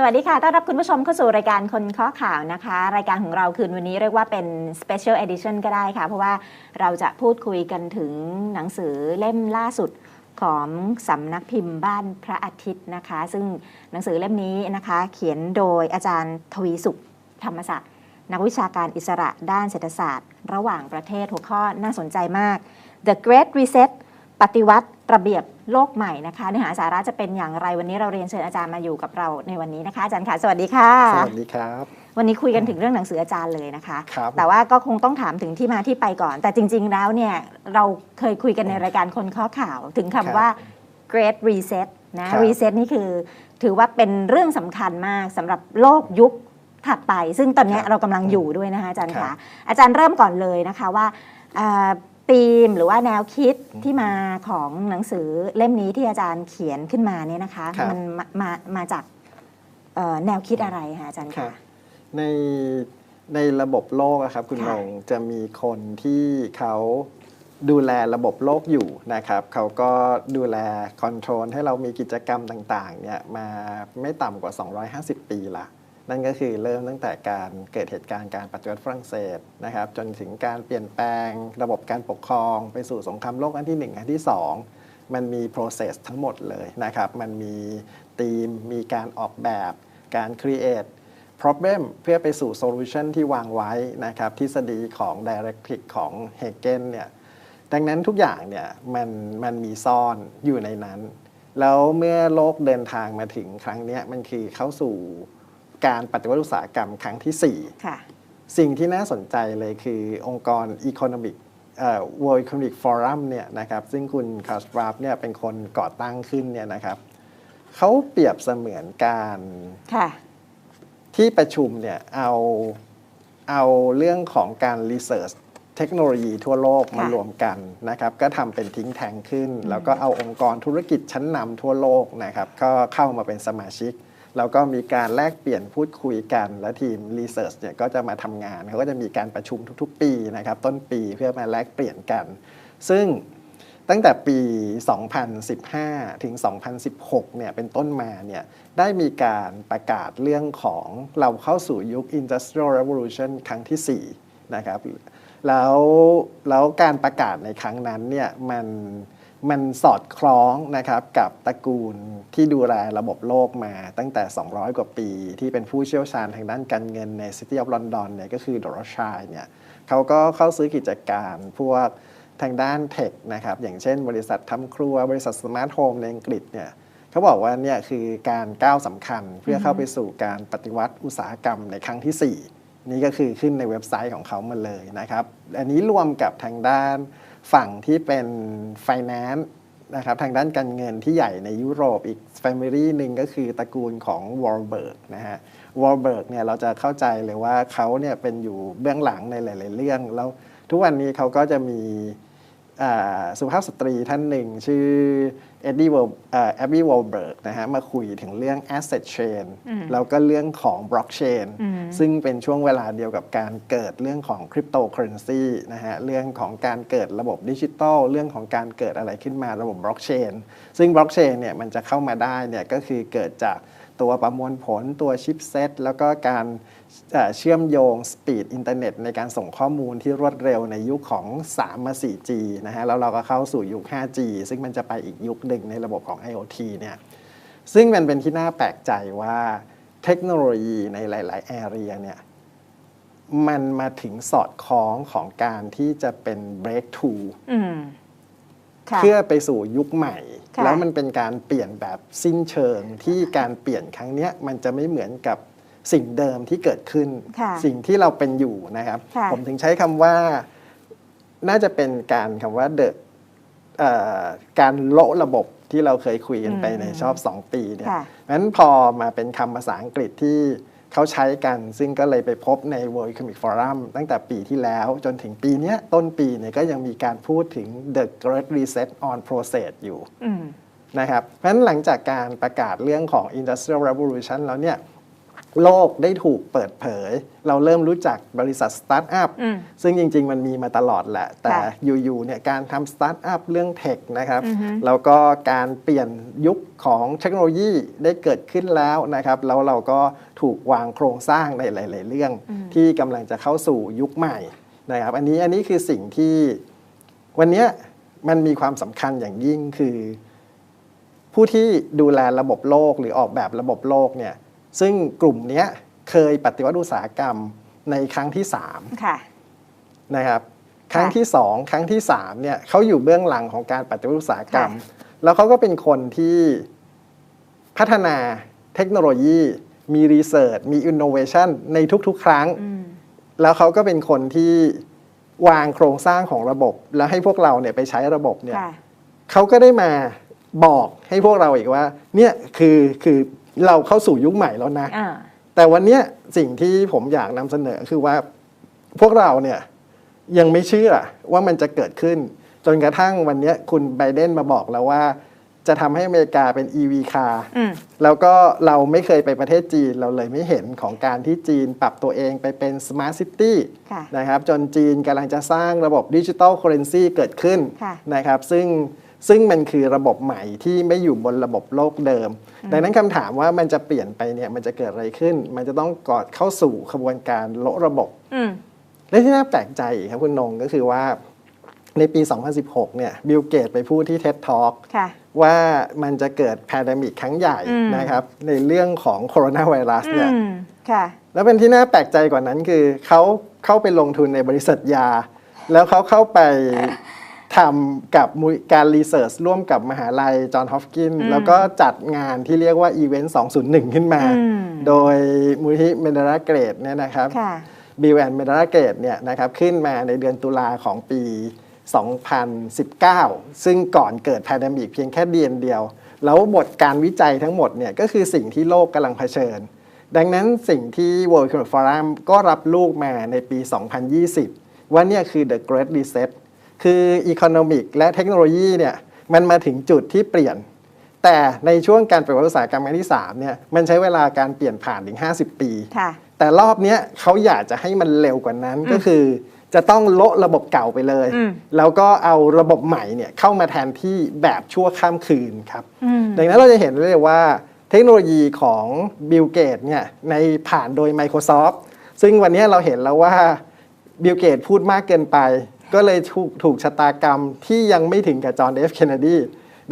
สวัสดีค่ะ ต้อนรับคุณผู้ชมเข้าสู่รายการคนข้อข่าวนะคะ รายการของเราคืนวันนี้เรียกว่าเป็น Special Edition ก็ได้ค่ะ เพราะว่าเราจะพูดคุยกันถึงหนังสือเล่มล่าสุดของสำนักพิมพ์บ้านพระอาทิตย์นะคะ ซึ่งหนังสือเล่มนี้นะคะ เขียนโดยอาจารย์ทวีสุขธรรมศักดิ์นักวิชาการอิสระด้านเศรษฐศาสตร์ ระหว่างประเทศหัวข้อน่าสนใจมาก The Great Reset ปฏิวัติ ระเบียบโลกใหม่นะคะเนื้อหาสาระจะเป็นอย่างไรวันนี้เราเรียนเชิญอาจารย์มาอยู่กับเราในวันนี้นะคะอาจารย์ค่ะสวัสดีค่ะ สวัสดีครับ วันนี้คุยกันถึงเรื่องหนังสืออาจารย์เลยนะคะครับแต่ว่าก็คงต้องถามถึงที่มาที่ไปก่อน แต่จริง ๆ แล้วเนี่ยเราเคยคุยกันในรายการคนข้อข่าวถึงคำว่า Great Reset นะครับ Reset นี่คือ ถือว่าเป็นเรื่องสำคัญมากสำหรับโลกยุคถัดไป ซึ่งตอนเนี้ยครับเรากำลังอยู่ด้วยนะคะอาจารย์ครัคะบอาจารย์เริ่มก่อนเลยนะคะว่าอ่า ธีมหรือว่าแนวคิดที่มาของหนังสือเล่มนี้ที่อาจารย์เขียนขึ้นมาเนี่ยนะคะ ครับ มันมามามาจากเอ่อแนวคิดอะไรคะอาจารย์ครัคะบในในระบบโลกอะครับคุณค่ะนงจะมีคนที่เขาดูแลระบบโลกอยู่นะครับเขาก็ดูแลคอนโทรลให้เรามีกิจกรรมต่างๆเนี่ยมาไม่ต่ำกว่า 250 ปีละ นั่นก็คือเริ่มตั้งแต่การเกิดเหตุการณ์การปฏิวัติฝรั่งเศสนะครับ จนถึงการเปลี่ยนแปลง ระบบการปกครอง ไปสู่สงครามโลกอันที่ 1 อันที่ 2 มันมี process ทั้งหมดเลยนะครับ มันมีธีม มีการออกแบบ การ create problem เพื่อไปสู่ solution ที่วางไว้นะครับ ทฤษฎีของ dialectic ของเฮเกนเนี่ยดังนั้นทุกอย่างเนี่ยมันมันมีซ่อนอยู่ในนั้น แล้วเมื่อโลกเดินทางมาถึงครั้งนี้มันคือเข้าสู่ การปฏิวัติอุตสาหกรรมครั้งที่4ค่ะสิ่งที่น่าสนใจเลยคือองค์กร Economic เอ่อ World Economic Forum เนี่ยนะครับซึ่งคุณคาสปราฟเนี่ยเป็นคนก่อตั้งขึ้นเนี่ยนะครับเขาเปรียบเสมือนการค่ะที่ประชุมเนี่ยเอาเอาเรื่องของการรีเสิร์ชเทคโนโลยีทั่วโลกมาค่ะรวมกันนะครับ ก็ทำเป็นทิ้งแทงขึ้น แล้วก็เอาองค์กรธุรกิจชั้นนำทั่วโลกนะครับ ก็เข้ามาเป็นสมาชิก แล้วก็มีการแลกเปลี่ยนพูดคุยกัน และทีมรีเสิร์ชเนี่ยก็จะมาทำงานเขาก็จะมีการประชุมทุกๆ ปีนะครับต้นปีเพื่อมาแลกเปลี่ยนกัน ซึ่งตั้งแต่ปี 2015 ถึง 2016 เนี่ย เป็นต้นมา เนี่ย ได้มีการประกาศเรื่องของเราเข้าสู่ยุค Industrial Revolution ครั้งที่ 4 นะครับ แล้ว แล้วการประกาศในครั้งนั้น เนี่ย มัน มันสอดคล้องนะครับกับตระกูลที่ดูแลระบบโลกมาตั้งแต่ 200 กว่าปี ที่เป็นผู้เชี่ยวชาญทางด้านการเงินใน City of London เนี่ยก็คือดอร์ชัยเนี่ยเขาก็เข้าซื้อกิจการพวกทางด้านเทคนะครับอย่างเช่นบริษัททำครัว บริษัทสมาร์ทโฮมในอังกฤษเนี่ยเขาบอกว่าเนี่ยคือการก้าวสำคัญเพื่อเข้าไปสู่การปฏิวัติอุตสาหกรรมในครั้งที่ 4 นี่ก็คือขึ้นในเว็บไซต์ของเขามาเลยนะครับ อันนี้รวมกับทางด้าน ฝั่งที่เป็นไฟแนนซ์นะครับทางด้านการเงินที่ใหญ่ในยุโรปอีกแฟมิลี่หนึ่งก็คือตระกูลของวอลเบิร์กนะฮะวอลเบิร์กเนี่ยเราจะเข้าใจเลยว่าเขาเนี่ยเป็นอยู่เบื้องหลังในหลาย ๆ เรื่อง แล้วทุกวันนี้เขาก็จะมี สุภาพสตรีท่านหนึ่งชื่อเอ็ดดี้วอลแอบบี้วอลเบิร์กนะฮะมาคุยถึงเรื่อง asset chain แล้วก็เรื่องของ blockchain ซึ่งเป็นช่วงเวลาเดียวกับการเกิดเรื่องของคริปโตเคอเรนซีนะฮะเรื่องของการเกิดระบบดิจิทัลเรื่องของการเกิดอะไรขึ้นมาระบบ blockchain ซึ่ง blockchain เนี่ยมันจะเข้ามาได้เนี่ยก็คือเกิดจาก ตัวประมวลผลตัวชิปเซตแล้วก็การเชื่อมโยงสปีดอินเทอร์เน็ตในการส่งข้อมูลที่รวดเร็วในยุคของ 3 มา 4G นะฮะแล้วเราก็เข้าสู่ยุค 5G ซึ่งมันจะไปอีกยุคหนึ่งในระบบของ IoT เนี่ยซึ่งมันเป็นที่น่าแปลกใจว่าเทคโนโลยีในหลาย ๆ แอเรียเนี่ยมันมาถึงสอดคล้องของการที่จะเป็น breakthrough เพื่อไปสู่ยุคใหม่ค่ะแล้วมันเป็นการเปลี่ยนแบบสิ้นเชิงที่การเปลี่ยนครั้งเนี้ยมันจะไม่เหมือนกับสิ่งเดิมที่เกิดขึ้นค่ะสิ่งที่เราเป็นอยู่นะครับค่ะผมถึงใช้คำว่าน่าจะเป็นการคำว่าเดอะการโละระบบที่เราเคยคุยกันไปในชอบ 2 ปีเนี่ยค่ะนั้นพอมาเป็นคำภาษาอังกฤษที่ เขาใช้กันซึ่งก็เลยไปพบใน World Economic Forum ตั้งแต่ปีที่แล้วจนถึงปีเนี้ยต้นปีเนี่ยก็ยังมีการพูดถึง the Great Reset on Process อยู่อืมนะครับเพราะฉะนั้นหลังจากการประกาศเรื่องของ Industrial Revolution แล้วเนี่ย โลกได้ถูกเปิดเผย เราเริ่มรู้จักบริษัทสตาร์ทอัพอืมซึ่งจริง ๆ มันมีมาตลอดแหละ แต่ค่ะอยู่ๆเนี่ยการทำสตาร์ทอัพเรื่องเทคนะครับอือฮึแล้วก็การเปลี่ยนยุคของเทคโนโลยีได้เกิดขึ้นแล้วนะครับ แล้วเราก็ถูกวางโครงสร้างในหลาย ๆ เรื่อง ที่กำลังจะเข้าสู่ยุคใหม่นะครับ อันนี้อันนี้คือสิ่งที่วันเนี้ยมันมีความสำคัญอย่างยิ่งคือ ผู้ที่ดูแลระบบโลกหรือออกแบบระบบโลกเนี่ย ซึ่งกลุ่มเนี้ยเคยปฏิวัติอุตสาหกรรมในครั้งที่3ค่ะนะครับครั้งที่ 2 ครั้งที่3เนี่ยเขาอยู่เบื้องหลังของการปฏิวัติอุตสาหกรรม แล้วเขาก็เป็นคนที่พัฒนาเทคโนโลยี มีรีเสิร์ชมีอินโนเวชันในทุกๆ ครั้งอืมแล้วเขาก็เป็นคนที่วางโครงสร้างของระบบ แล้วให้พวกเราเนี่ยไปใช้ระบบเนี่ยค่ะเขาก็ได้มาบอกให้พวกเราอีกว่า เนี่ยคือคือ เราเข้าสู่ยุคใหม่แล้วนะ อ่า แต่วันเนี้ยสิ่งที่ผมอยากนำเสนอคือว่าพวกเราเนี่ยยังไม่เชื่อว่ามันจะเกิดขึ้น จนกระทั่งวันเนี้ยคุณไบเดนมาบอกแล้วว่า จะทำให้อเมริกาเป็น EV car อืม แล้วก็เราไม่เคยไปประเทศจีน เราเลยไม่เห็นของการที่จีนปรับตัวเองไปเป็น Smart City ค่ะนะครับจนจีนกำลังจะสร้างระบบดิจิ t a ลเคอเรนซีเกิดขึ้นค่ะ นะครับซึ่ง ซึ่งมันคือระบบใหม่ที่ไม่อยู่บนระบบโลกเดิม ดังนั้นคำถามว่ามันจะเปลี่ยนไปเนี่ยมันจะเกิดอะไรขึ้น มันจะต้องกอดเข้าสู่ขบวนการโละระบบอืมและที่น่าแปลกใจอีกครับคุณนงก็คือว่าในปี 2016 เนี่ย บิลเกตไปพูดที่ TED Talk ค่ะว่ามันจะเกิดแพนดมิกครั้งใหญ่อืมนะครับ ในเรื่องของโคโรนาไวรัสอืเนี่ยมค่ะแล้วเป็นที่น่าแปลกใจกว่านั้นคือ เขาเข้าไปลงทุนในบริษัทยา แล้วเขาเข้าไป ทำกับมูลการรีเสิร์ชร่วมกับมหาลัยจอห์นฮอฟกินอืมแล้วก็จัดงานที่เรียกว่าอีเวนต์201 ขึ้นมาอืมโดยมูลที่เมดาราเกรดเนี่ยนะครับค่ะบิลแอนเมดาราเกรดเนี่ยนะครับขึ้นมาในเดือนตุลาของปี 2019 ซึ่งก่อนเกิดแพนดมิกเพียงแค่เดือนเดียว แล้วบทการวิจัยทั้งหมดเนี่ยก็คือสิ่งที่โลกกำลังเผชิญ ดังนั้นสิ่งที่ World Economic Forum ก็รับลูกมาในปี 2020 ว่าเนี่ยคือ the Great Reset คือ Economic และเทคโนโลยีเนี่ยมันมาถึงจุดที่เปลี่ยน แต่ในช่วงการปฏิวัติอุตสาหกรรมครั้งที่3เนี่ยมันใช้เวลาการเปลี่ยนผ่านถึง 50 ปีค่ะแต่รอบเนี้ยเขาอยากจะให้มันเร็วกว่านั้นก็คือ จะต้องโละระบบเก่าไปเลยอืมแล้วก็เอาระบบใหม่เนี่ยเข้ามาแทนที่แบบชั่วข้ามคืนครับอืมดังนั้นเราจะเห็นได้เลยว่าเทคโนโลยีของบิลเกตเนี่ยในผ่านโดย Microsoft ซึ่งวันนี้เราเห็นแล้วว่าบิลเกตพูดมากเกินไป ก็เลยถูกถูกชะตากรรมที่ยังไม่ถึงกับจอห์นเอฟเคนเนดี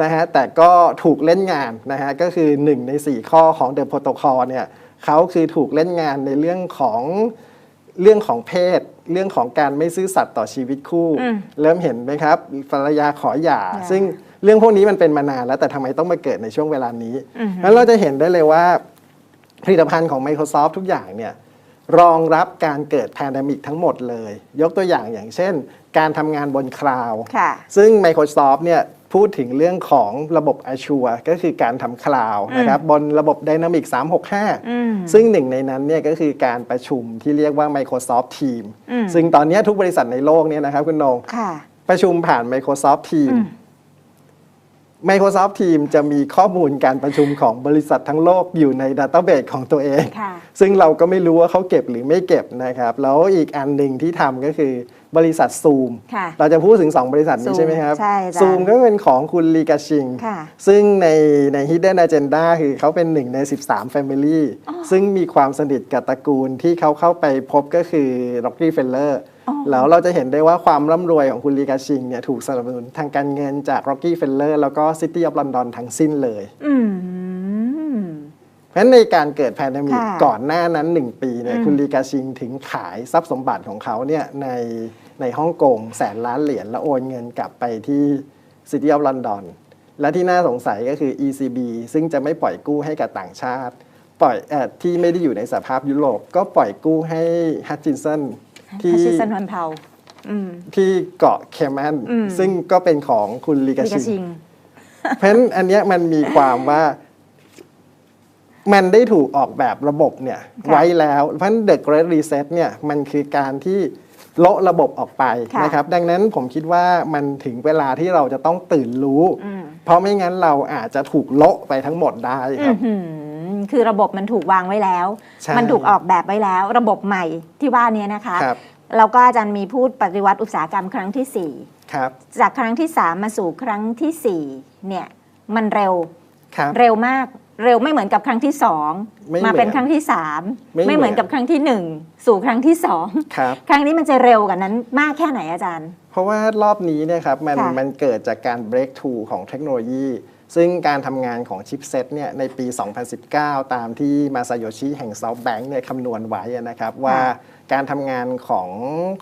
นะฮะแต่ก็ถูกเล่นงานนะฮะก็คือ 1 ใน 4 ข้อของ The Protocol เนี่ยเขาคือถูกเล่นงานในเรื่องของเรื่องของเพศ เรื่องของการไม่ซื่อสัตย์ต่อชีวิตคู่อืมเริ่มเห็นไหมครับภรรยาขอหย่าหย่า ซึ่งเรื่องพวกนี้มันเป็นมานานแล้วแต่ทำไมต้องมาเกิดในช่วงเวลานี้อือฮึแล้วเราจะเห็นได้เลยว่าผลิตภัณฑ์ของ Microsoft ทุกอย่างเนี่ย รองรับการเกิดแพนดมิกทั้งหมดเลย ยกตัวอย่างอย่างเช่น การทำงานบนคลาวด์ค่ะซึ่ง Microsoft เนี่ยพูดถึงเรื่องของระบบ Azure ก็คือการทำคลาวด์นะครับบนระบบ Dynamic 365อืมซึ่งหนึ่งในนั้นเนี่ยก็คือการประชุมที่เรียกว่า Microsoft Team อืมซึ่งตอนนี้ทุกบริษัทในโลกเนี่ยนะครับคุณนงค่ะประชุมผ่าน Microsoft Team อืม Microsoft Team จะมีข้อมูลการประชุมของบริษัททั้งโลกอยู่ในดัต t ้ b เบ e ของตัวเองค่ะซึ่งเราก็ไม่รู้ว่าเขาเก็บหรือไม่เก็บนะครับ แล้วอีกอันหนึ่งที่ทำก็คือบริษัท Zoom ค่ะเราจะพูดถึง 2 บริษัทนี้ Zoom ใช่ไหมครับใช่อาจารย์ Zoom ก็เป็นของคุณลีกาชิงค่ะซึ่งในใน Hidden Agenda คือเขาเป็นหนึ่งใน 13 Family ซึ่งมีความสนิทกับตระกูลที่เขาเข้าไปพบก็คือ Rockefeller แล้วเราจะเห็นได้ว่าความร่ำรวยของคุณลีกาชิงเนี่ยถูกสนับสนุนทางการเงินจาก Rockefeller แล้วก็ City of London ทั้งสิ้นเลยอืมเพราะฉะนั้นในการเกิดแพนดมิกค่ะก่อนหน้านั้น 1 ปีเนี่ยอืมคุณลีกาชิงถึงขายทรัพย์สมบัติของเขาเนี่ยในในฮ่องกงแสนล้านเหรียญแล้วโอนเงินกลับไปที่ City of London และที่น่าสงสัยก็คือ ECB ซึ่งจะไม่ปล่อยกู้ให้กับต่างชาติ ปล่อยเออที่ไม่ได้อยู่ในสภาพยุโรปก็ปล่อยกู้ให้ฮัตจินสัน ที่ฮัชชิสันวันเผาอืมที่เกาะเคแมนอืมซึ่งก็เป็นของคุณลีกาลิกาชิชิงงเพราะฉะนั้นอันเนี้ยมันมีความว่า มันได้ถูกออกแบบระบบเนี่ยค่ะไว้แล้วเพราะฉะนั้น The Great Reset เนี่ยมันคือการที่โละระบบออกไปค่ะนะครับ ดังนั้นผมคิดว่ามันถึงเวลาที่เราจะต้องตื่นรู้อืมเพราะไม่งั้นเราอาจจะถูกโละไปทั้งหมดได้ครับอื้อหือ คือระบบมันถูกวางไว้แล้วใช่มันถูกออกแบบไว้แล้ว ระบบใหม่ที่ว่านี้นะคะครับแล้วก็อาจารย์มีพูดปฏิวัติอุตสาหกรรมครั้งที่ครับ4จากครั้งที่ 3 มาสู่ครั้งทีสี่4 เนี่ยมันเร็วครับเร็วมากเร็วไม่เหมือนกับครั้งที่สองไม่มาเป็นเหมือนครั้งที่สามไม่ไม่เหมือนเหมือนกับครั้งที่หนึ่งสู่ครั้งที่สองครับครั้งนี้มันจะเร็วกว่านั้นมากแค่ไหนอาจารย์ เพราะว่ารอบนี้เนี่ยครับมันค่ะมันเกิดจากการ break through ของเทคโนโลยี ซึ่งการทำงานของชิปเซตเนี่ยในปี 2019 ตามที่มาซาโยชิแห่ง SoftBank เนี่ยคำนวณไว้นะครับว่าการทำงานของ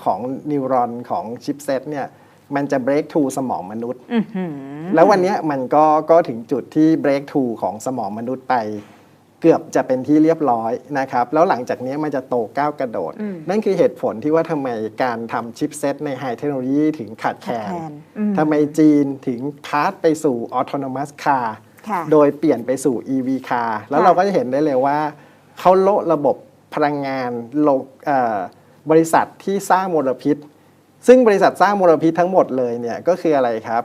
ของนิวรอนของชิปเซตเนี่ยมันจะ break through สมองมนุษย์อื้อหือแล้ววันเนี้ยมันก็ก็ถึงจุดที่ break through ของสมองมนุษย์ไป เกือบจะเป็นที่เรียบร้อยนะครับ แล้วหลังจากเนี้ยมันจะโตก้าวกระโดดอืมนั่นคือเหตุผลที่ว่าทำไมการทำชิปเซตในไฮเทคโนโลยีถึงขาดแคลขาดนแคลนอืมทำไมจีนถึงพาสไปสู่ autonomous car ค่ะโดยเปลี่ยนไปสู่ EV car แล้วค่ะเราก็จะเห็นได้เลยว่า เขาโละระบบพลังงานโลเอ่อบริษัทที่สร้างมลพิษ ซึ่งบริษัทสร้างมลพิษทั้งหมดเลยเนี่ยก็คืออะไรครับ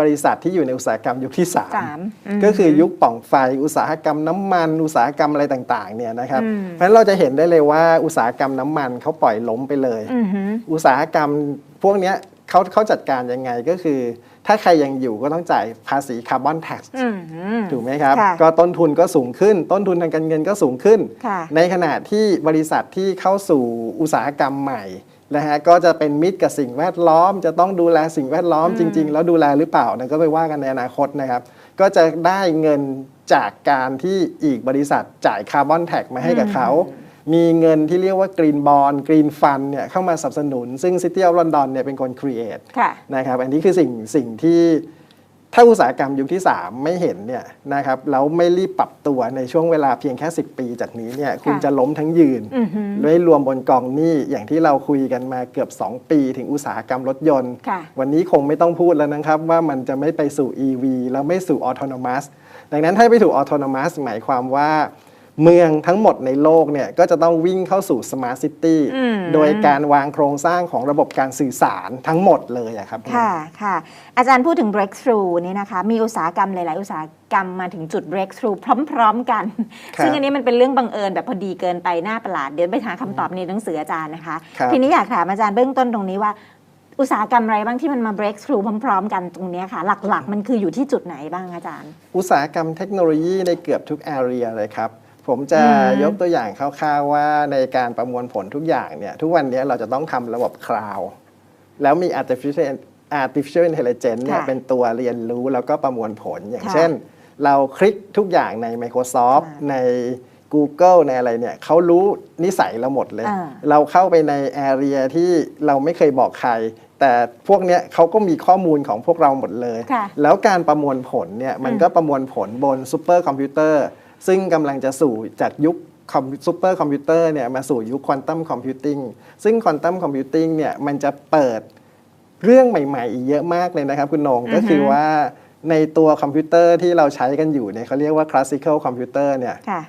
บริษัทที่อยู่ในอุตสาหกรรมยุคที่สามอืม3ก็คือยุคป่องไฟ อุตสาหกรรมน้ำมัน อุตสาหกรรมอะไรต่างๆเนี่ยนะครับอืมเพราะฉะนั้นเราจะเห็นได้เลยว่าอุตสาหกรรมน้ำมันเขาปล่อยล้มไปเลยอือหืออุตสาหกรรมพวกเนี้ยเขาเขาจัดการยังไงก็คือ ถ้าใครยังอยู่ก็ต้องจ่ายภาษีคาร์บอนแท็กอือหือถูกไหมครับค่ะก็ต้นทุนก็สูงขึ้น ต้นทุนทางการเงินก็สูงขึ้นค่ะในขณะที่บริษัทที่เข้าสู่อุตสาหกรรมใหม่ นะฮะก็จะเป็นมิตรกับสิ่งแวดล้อม จะต้องดูแลสิ่งแวดล้อมจริง ๆ แล้วดูแลหรือเปล่านะก็ไปว่ากันในอนาคตนะครับ ก็จะได้เงินจากการที่อีกบริษัทจ่ายคาร์บอนแท็กมาให้กับเขา มีเงินที่เรียกว่ากรีนบอลกรีนฟันเนี่ยเข้ามาสนับสนุน ซึ่ง City of London เนี่ยเป็นคน create ค่ะนะครับอันนี้คือสิ่งสิ่งที่ ถ้าอุตสาหกรรมยุคที่ 3 ไม่เห็นเนี่ยนะครับแล้วไม่รีบปรับตัวในช่วงเวลาเพียงแค่ 10 ปีจากนี้เนี่ยคุณจะล้มทั้งยืนอือหือด้วยรวมบนกองหนี้อย่างที่เราคุยกันมาเกือบ 2 ปีถึงอุตสาหกรรมรถยนต์ค่ะวันนี้คงไม่ต้องพูดแล้วนะครับว่ามันจะไม่ไปสู่ EV แล้วไม่สู่ Autonomous ดังนั้นถ้าไปสู่ Autonomous หมายความว่า เมืองทั้งหมดในโลกเนี่ยก็จะต้องวิ่งเข้าสู่ Smart City อืมโดยการวางโครงสร้างของระบบการสื่อสารทั้งหมดเลยอะครับค่ะค่ะ อาจารย์พูดถึง breakthrough นี่นะคะ มีอุตสาหกรรมหลาย ๆ อุตสาหกรรมมาถึงจุด breakthrough พร้อม ๆ กันครับซึ่งอันนี้มันเป็นเรื่องบังเอิญแบบพอดีเกินไปหน้าประหลาด เดี๋ยวไปหาคำตอบในหนังสืออาจารย์นะคะครับทีนี้อยากถามอาจารย์เบื้องต้นตรงนี้ว่าอุตสาหกรรมอะไรบ้างที่มันมา breakthrough พร้อม ๆ กันตรงเนี้ยค่ะ หลัก ๆ มันคืออยู่ที่จุดไหนบ้างอาจารย์ อุตสาหกรรมเทคโนโลยีในเกือบทุก area เลยครับ ผมจะอืมยกตัวอย่างคร่าวๆว่าในการประมวลผลทุกอย่างเนี่ยทุกวันนี้เราจะต้องทำระบบคลาวด์แล้วมี artificial artificial intelligence เนี่ยค่ะเป็นตัวเรียนรู้แล้วก็ประมวลผลอย่างค่ะเช่น เราคลิกทุกอย่างใน Microsoft ค่ะใน Google ในอะไรเนี่ยเขารู้นิสัยเราหมดเลยอ่าเราเข้าไปใน area ที่เราไม่เคยบอกใคร แต่พวกเนี้ยเขาก็มีข้อมูลของพวกเราหมดเลยค่ะแล้วการประมวลผลเนี่ยมันก็ประมวลผลบนซูเปอร์คอมพิวเตอร์ ซึ่งกำลังจะสู่จากยุคซูเปอร์คอมพิวเตอร์เนี่ยมาสู่ยุคควอนตัมคอมพิวติ้งซึ่งควอนตัมคอมพิวติ้งเนี่ยมันจะเปิดเรื่องใหม่ๆ อีกเยอะมากเลยนะครับ คุณโหนงอือฮึก็คือว่าในตัวคอมพิวเตอร์ที่เราใช้กันอยู่เนี่ยเขาเรียกว่าคลาสสิคอลคอมพิวเตอร์เนี่ยค่ะ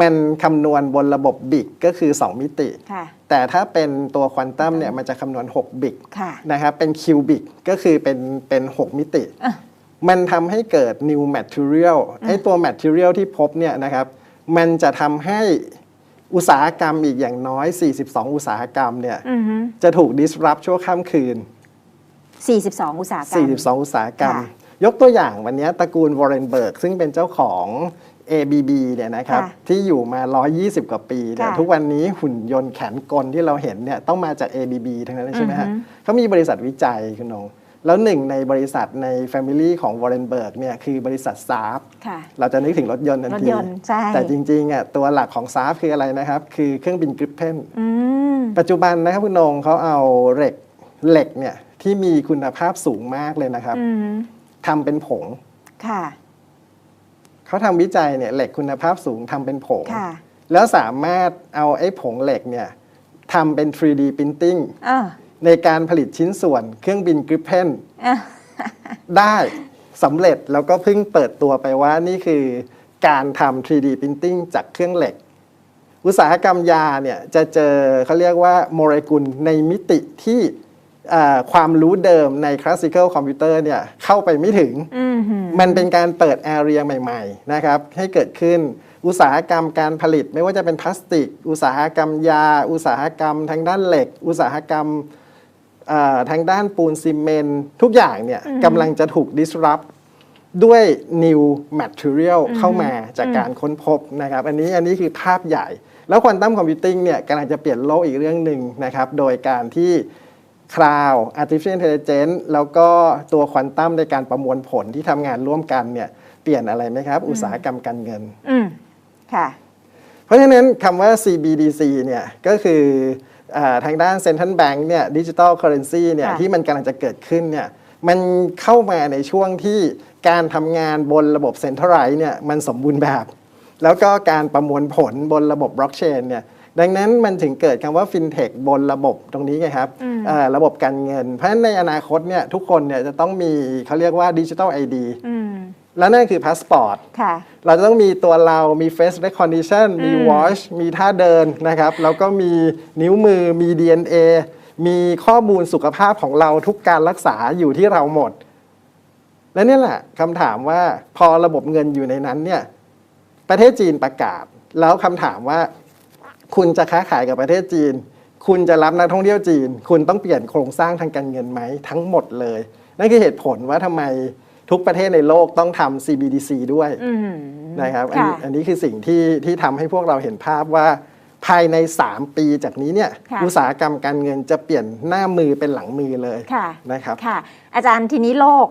มันคำนวณบนระบบบิกก็คือ 2 มิติค่ะแต่ถ้าเป็นตัวควอนตัมเนี่ยมันจะคำนวณ 6 บิกค่ะนะครับเป็นคิวบิกก็คือเป็นเป็น 6 มิติอะ มันทำให้เกิด new material ไอ้ตัว material ที่พบเนี่ยนะครับ มันจะทำให้อุตสาหกรรมอีกอย่างน้อย 42 อุตสาหกรรมเนี่ยอือฮึจะถูก disrupt ชั่วข้ามคืน 42 อุตสาหกรรม 42 อุตสาหกรรม ค่ะยกตัวอย่างวันนี้ตระกูลวอร์เรนเบิร์กซึ่งเป็นเจ้าของ ABB เนี่ยนะครับ ค่ะที่อยู่มา 120 กว่าปีเนี่ยค่ะทุกวันนี้หุ่นยนต์แขนกลที่เราเห็นเนี่ยต้องมาจาก ABB ทั้งนั้นเลยใช่ไหมฮะอือฮึ เขามีบริษัทวิจัยคุณนง แล้วหนึ่งในบริษัทใน Family ของวอร์เรนเบิร์กเนี่ยคือบริษัทซาร์ค่ะเราจะนึกถึงรถยนต์ทันรถทียนต์ใช่แต่จริงๆอะตัวหลักของซาร์คืออะไรนะครับ คือเครื่องบินกริปเพนอืมปัจจุบันนะครับคุณนงเขาเอาเหล็กเหล็กเนี่ยที่มีคุณภาพสูงมากเลยนะครับอืมทำเป็นผงค่ะเขาทำวิจัยเนี่ยเหล็กคุณภาพสูงทำเป็นผงค่ะแล้วสามารถเอาไอ้ผงเหล็กเนี่ยทำเป็น 3D Printing เออ ในการผลิตชิ้นส่วนเครื่องบินกริปเพนเออได้สำเร็จแล้วก็เพิ่งเปิดตัวไปว่านี่คือการทำ 3D Printing จากเครื่องเหล็ก อุตสาหกรรมยาเนี่ยจะเจอเขาเรียกว่าโมเลกุลในมิติที่อ่าความรู้เดิมใน classical computer เนี่ยเข้าไปไม่ถึงอืมหืมมันเป็นการเปิดแอเรียใหม่ๆนะครับให้เกิดขึ้นอุตสาหกรรมการผลิตไม่ว่าจะเป็นพลาสติก อุตสาหกรรมยา อุตสาหกรรมทางด้านเหล็ก อุตสาหกรรมเอ่อ ทางด้านปูนซีเมนต์ทุกอย่างเนี่ยกำลังจะถูก disrupt ด้วย new material เข้ามาจากการค้นพบนะครับ อันนี้อันนี้คือภาพใหญ่ แล้วควอนตัมคอมพิวติ้งเนี่ยกำลังจะเปลี่ยนโลกอีกเรื่องหนึ่งนะครับ โดยการที่คลาว artificial intelligence แล้วก็ตัวควอนตัมในการประมวลผลที่ทำงานร่วมกันเนี่ยเปลี่ยนอะไรไหมครับ อุตสาหกรรมการเงินอืมค่ะ เพราะฉะนั้นคำว่า CBDC เนี่ยก็คืออา ทางด้าน Central Bank เนี่ยดิจิทัลเคอเรนซีเนี่ยค่ะที่มันกำลังจะเกิดขึ้นเนี่ยมันเข้ามาในช่วงที่การทำงานบนระบบ Centralized เนี่ยมันสมบูรณ์แบบ แล้วก็การประมวลผลบนระบบบล็อกเชนเนี่ยดังนั้นมันถึงเกิดคำว่า FinTech บนระบบตรงนี้ไงครับเอ่อระบบการเงิน เพราะฉะนั้นในอนาคตเนี่ยทุกคนเนี่ยจะต้องมีเขาเรียกว่าดิจิทัลไอดีอืม และนั่นคือพาสปอร์ตค่ะเราจะต้องมีตัวเรา มี face recognition มี watch มีท่าเดินนะครับ แล้วก็มีนิ้วมือ มี DNA มีข้อมูลสุขภาพของเราทุกการรักษาอยู่ที่เราหมด และนี่แหละคำถามว่าพอระบบเงินอยู่ในนั้นเนี่ย ประเทศจีนประกาศ แล้วคำถามว่า คุณจะค้าขายกับประเทศจีน คุณจะรับนักท่องเที่ยวจีน คุณต้องเปลี่ยนโครงสร้างทางการเงินไหมทั้งหมดเลย นั่นคือเหตุผลว่าทำไม ทุกประเทศในโลกต้องทำ CBDC ด้วยอืมนะครับอันนี้ค่ะอันนี้คือสิ่งที่ที่ทำให้พวกเราเห็นภาพว่าภายใน 3 ปีจากนี้เนี่ยค่ะอุตสาหกรรมการเงินจะเปลี่ยนหน้ามือเป็นหลังมือเลยค่ะนะครับค่ะ อาจารย์ทีนี้โลก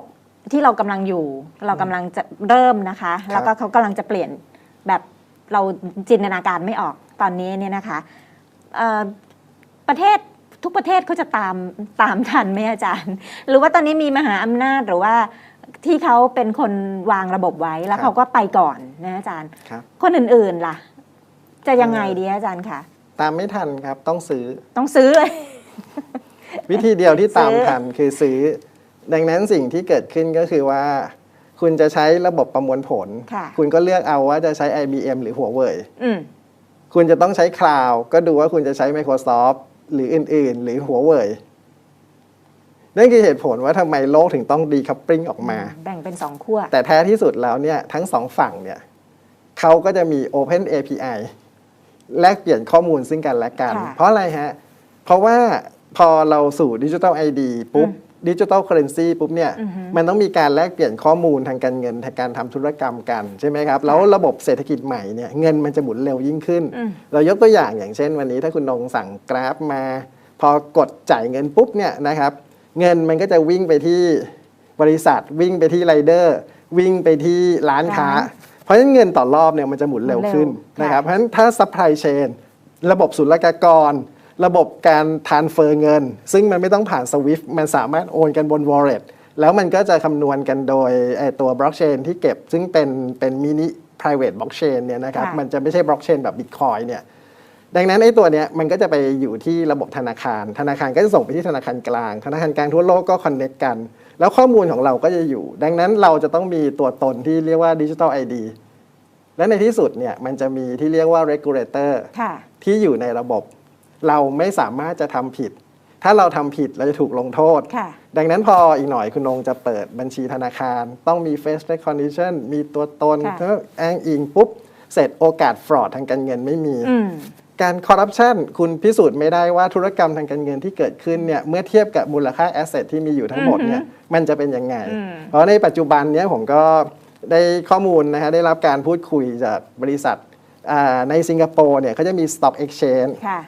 ที่เรากำลังอยู่ เรากำลังจะเริ่มนะคะ แล้วก็เขากำลังจะเปลี่ยนแบบเราจินตนาการไม่ออกตอนนี้เนี่ยนะคะเอ่อประเทศทุกประเทศเขาจะตามตามทันไหมอาจารย์ หรือว่าตอนนี้มีมหาอำนาจหรือว่า ที่เขาเป็นคนวางระบบไว้แล้วครับเขาก็ไปก่อนนะอาจารย์ครับคนอื่นๆล่ะ จะยังไงดีอาจารย์คะตามไม่ทันครับต้องซื้อต้องซื้อเลยวิธีเดียวที่ตามซื้อทันคือซื้อ ดังนั้นสิ่งที่เกิดขึ้นก็คือว่า คุณจะใช้ระบบประมวลผลค่ะคุณก็เลือกเอาว่าจะใช้ IBM หรือหัวเว่ยอืมคุณจะต้องใช้คลาวก็ดูว่าคุณจะใช้ Microsoft หรืออื่น ๆ หรือหัวเว่ย นั่นคือเหตุผลว่าทำไมโลกถึงต้องดีคัพปริงออกมา แบ่งเป็นสองขั้วแต่แท้ที่สุดแล้วเนี่ยทั้งสองฝั่งเนี่ยเขาก็จะมี Open API แลกเปลี่ยนข้อมูลซึ่งกันและกันค่ะเพราะอะไรฮะ เพราะว่าพอเราสู่ดิจิทัลไอดีปุ๊บดิจิทัลเคอเรนซีปุ๊บเนี่ยมันต้องมีการแลกเปลี่ยนข้อมูลทางการเงินทางการทำธุรกรรมกันใช่ไหมครับ แล้วระบบเศรษฐกิจใหม่เนี่ยเงินมันจะหมุนเร็วยิ่งขึ้น เรายกตัวอย่างอย่างเช่น วันนี้ถ้าคุณนงสั่งกราฟมา พอกดจ่ายเงินปุ๊บเนี่ยนะครับ เงินมันก็จะวิ่งไปที่บริษัทวิ่งไปที่ไรเดอร์ วิ่งไปที่ร้านค้าร้านเพราะฉะนั้นเงินต่อรอบเนี่ยมันจะหมุนเร็วขึ้นหมุนเร็วนะครับค่ะเพราะฉะนั้นถ้า supply chain ระบบศุลกากร ระบบการทานเฟอร์เงิน ซึ่งมันไม่ต้องผ่าน SWIFT มันสามารถโอนกันบน wallet แล้วมันก็จะคำนวณกันโดยไอ้ตัวบล็อกเชนที่เก็บซึ่งเป็นเป็นมินิ private blockchain เนี่ยนะครับค่ะมันจะไม่ใช่บล็อกเชนแบบ Bitcoin เนี่ย ดังนั้นไอ้ตัวเนี้ยมันก็จะไปอยู่ที่ระบบธนาคาร ธนาคารก็จะส่งไปที่ธนาคารกลาง ธนาคารกลางทั่วโลกก็คอนเน c กกัน แล้วข้อมูลของเราก็จะอยู่ ดังนั้นเราจะต้องมีตัวตนที่เรียกว่าดิจิทัลไอดีและในที่สุดเนี่ยมันจะมีที่เรียกว่า regulator ค่ะที่อยู่ในระบบ เราไม่สามารถจะทำผิด ถ้าเราทำผิดเราจะถูกลงโทษค่ะดังนั้นพออีกหน่อยคุณนงจะเปิดบัญชีธนาคาร ต้องมี face recognition มีตัวตนค่ะถ้าอ้างอิงปุ๊บ เสร็จโอกาสฟรอดทางการเงินไม่มีอืม การคอร์รัปชันคุณพิสูจน์ไม่ได้ว่าธุรกรรมทางการเงินที่เกิดขึ้นเนี่ยเมื่อเทียบกับมูลค่าแอสเซทที่มีอยู่ทั้งหมดเนี่ยมันจะเป็นยังไงอืมเพราะในปัจจุบันเนี้ยผมก็ได้ข้อมูลนะฮะได้รับการพูดคุยจากบริษัทอ่าในสิงคโปร์เนี่ยเขาจะมี Stock Exchange ค่ะ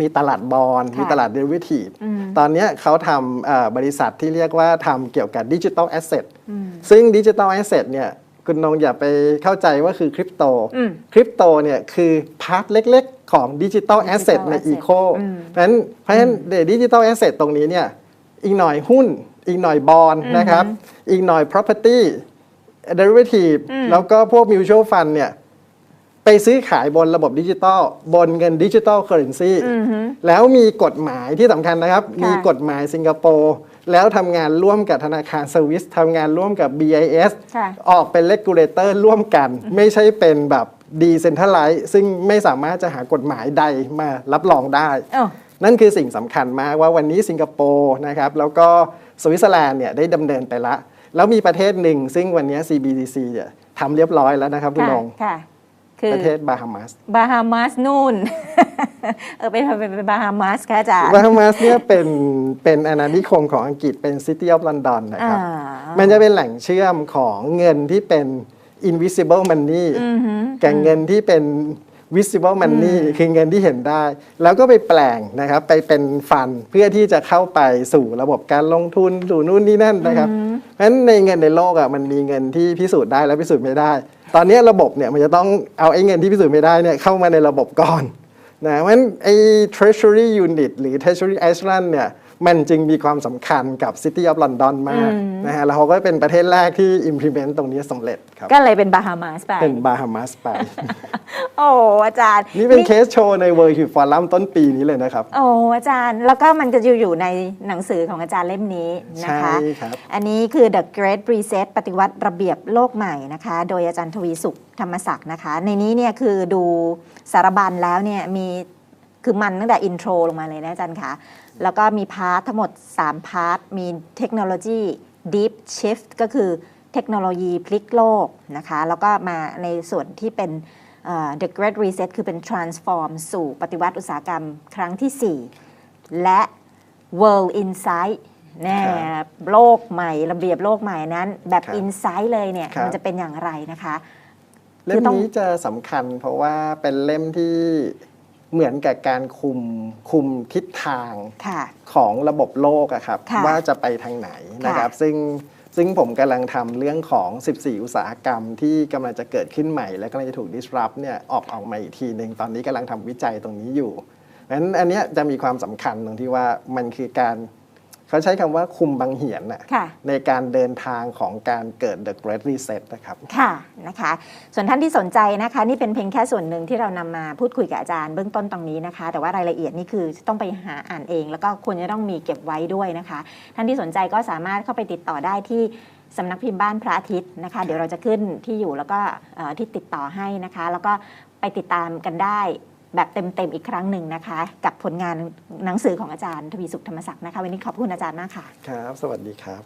มีตลาดบอลค่ะมีตลาดเดริเวทีฟอืมตอนเนี้ยเขาทำเอ่อบริษัทที่เรียกว่าทำเกี่ยวกับดิจิ t a ลแอสเซทซึ่งดิจิ t a ลแอสเซทเนี่ย คุณนงอย่าไปเข้าใจว่าคือคริปโตอืมคริปโตเนี่ยคือพาร์ทเล็กๆ ของดิจิ t a ลแอสเซท Digital ใน asset อีโคอืมเพราะฉะนั้นเพราะฉะนั้นดิจิ t a ลแอสเซทตรงนี้เนี่ยอีกหน่อยหุ้น อีกหน่อยบอลนะครับ อีกหน่อย property derivative แล้วก็พวก mutual fund เนี่ยไปซื้อขายบนระบบดิจิตอลบนเงินดิจิตอลเคอร์เรนซีแล้วมีกฎหมายที่สำคัญนะครับค่ะมีกฎหมายสิงคโปร์ แล้วทำงานร่วมกับธนาคารสวิสทำงานร่วมกับ BIS ค่ะออกเป็นเลกูเลเตอร์ร่วมกัน ไม่ใช่เป็นแบบดีเซนทัลไลซ์ซึ่งไม่สามารถจะหากฎหมายใดมารับรองได้เอ้านั่นคือสิ่งสำคัญมากว่าวันนี้สิงคโปร์นะครับแล้วก็สวิตเซอร์แลนด์เนี่ยได้ดำเนินไปละ แล้วมีประเทศหนึ่งซึ่งวันนี้ CBDC เนี่ยทำเรียบร้อยแล้วนะครับคุณค่ะนง ค่ะคือประเทศบาฮามัสบาฮามาสนู่น เออไปไปไปบาฮามาสค่ะอาจารย์ บาฮามัสเนี่ยเป็นเป็นอาณานิคมของอังกฤษเป็น City of London นะครับ อ่ามันจะเป็นแหล่งเชื่อมของเงินที่เป็น invisible money อือหือกับเงินที่เป็น visible money คือเงินที่เห็นได้ แล้วก็ไปแปลงนะครับ ไปเป็นฟันเพื่อที่จะเข้าไปสู่ระบบการลงทุนสู่นู่นนี่นั่นนะครับ เพราะฉะนั้นในเงินในโลกอะมันมีเงินที่พิสูจน์ได้และพิสูจน์ไม่ได้ ตอนนี้ระบบเนี่ยมันจะต้องเอาไอ้เงินที่พิสูจน์ไม่ได้เนี่ยเข้ามาในระบบก่อนนะเพราะฉะนั้นไอ้ treasury unit หรือ treasury island เนี่ย มันจึงมีความสำคัญกับ city of London มากนะฮะแล้วเขาก็เป็นประเทศแรกที่ implement ตรงนี้สำเร็จครับ ก็เลยเป็นบาฮามาสไปเป็นบาฮามัสไป โอ้อาจารย์ นี่เป็นเคสโชว์ใน World Hip Forum ต้นปีนี้เลยนะครับ โอ้อาจารย์ แล้วก็มันจะอยู่อยู่ในหนังสือของอาจารย์เล่มนี้นะคะ ใช่ครับ อันนี้คือ The Great Reset ปฏิวัติระเบียบโลกใหม่นะคะ โดยอาจารย์ทวีสุขธรรมศักดิ์นะคะ ในนี้เนี่ยคือดูสารบัญแล้วเนี่ยมี คือมันตั้งแต่อินโทรลงมาเลยนะอาจารย์คะแล้วก็มีพาร์ททั้งหมด 3 พาร์ท มีเทคโนโลยี Deep Shift ก็คือเทคโนโลยีพลิกโลกนะคะ แล้วก็มาในส่วนที่เป็นเอ่อ The Great Reset คือเป็น transform สู่ปฏิวัติอุตสาหกรรมครั้งที่ 4 และ World Insight แน่ครับโลกใหม่ระเบียบโลกใหม่นั้น แบบครับ Insight เลยเนี่ยครับมันจะเป็นอย่างไรนะคะ เล่คืมอต้องนี้จะสำคัญเพราะว่าเป็นเล่มที่ เหมือนกับการคุมคุมทิศทางค่ะของระบบโลกอะครับค่ะว่าจะไปทางไหนนะครับ ซึ่งซึ่งผมกำลังทำเรื่องของ 14 อุตสาหกรรมที่กำลังจะเกิดขึ้นใหม่ และกำลังจะถูก disrupt เนี่ยออกออกมาอีกทีหนึ่งตอนนี้กำลังทำวิจัยตรงนี้อยู่เพราะฉะนั้นอันเนี้ยจะมีความสำคัญตรงที่ว่ามันคือการ เขาใช้คำว่าคุมบังเหียนน่ะค่ะในการเดินทางของการเกิด the great reset นะครับ ค่ะนะคะ ส่วนท่านที่สนใจนะคะ นี่เป็นเพียงแค่ส่วนหนึ่งที่เรานำมาพูดคุยกับอาจารย์เบื้องต้นตรงนี้นะคะ แต่ว่ารายละเอียดนี่คือต้องไปหาอ่านเอง แล้วก็ควรจะต้องมีเก็บไว้ด้วยนะคะ ท่านที่สนใจก็สามารถเข้าไปติดต่อได้ที่สำนักพิมพ์บ้านพระอาทิตย์นะคะ เดี๋ยวเราจะขึ้นที่อยู่แล้วก็เอ่อที่ติดต่อให้นะคะ แล้วก็ไปติดตามกันได้ แบบเต็มๆอีกครั้งหนึ่งนะคะ กับผลงานหนังสือของอาจารย์ทวีสุขธรรมศักดิ์นะคะ วันนี้ขอบคุณอาจารย์มากค่ะ ครับ สวัสดีครับ